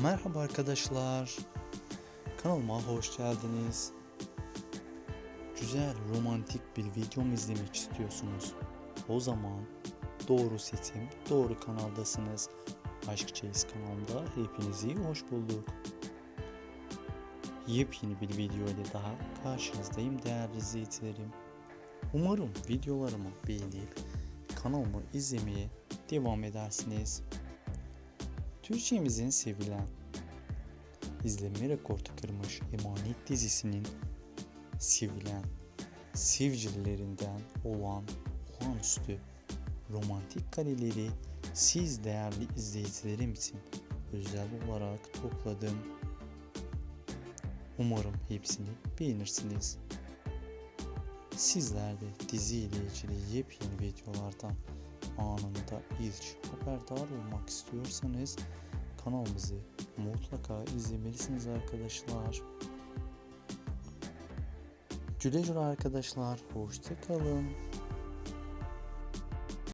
Merhaba arkadaşlar. Kanalıma hoş geldiniz. Güzel romantik bir video mu izlemek istiyorsunuz? O zaman doğru seçim, doğru kanaldasınız. Aşk Çeyiz kanalında hepinizi hoş bulduk. Yepyeni bir video ile daha karşınızdayım değerli izleyicilerim. Umarım videolarımı beğenip kanalımı izlemeye devam edersiniz. Türkçemizin sevilen, izlenme rekoru kırmış Emanet dizisinin sevilen sevgililerinden olan olağanüstü romantik kareleri siz değerli izleyicilerim için özel olarak topladım. Umarım hepsini beğenirsiniz. Sizler de dizi ile ilgili yepyeni videolardan anında ilk haberdar olmak istiyorsanız kanalımızı mutlaka izlemelisiniz arkadaşlar. Güle güle arkadaşlar. Hoşça kalın.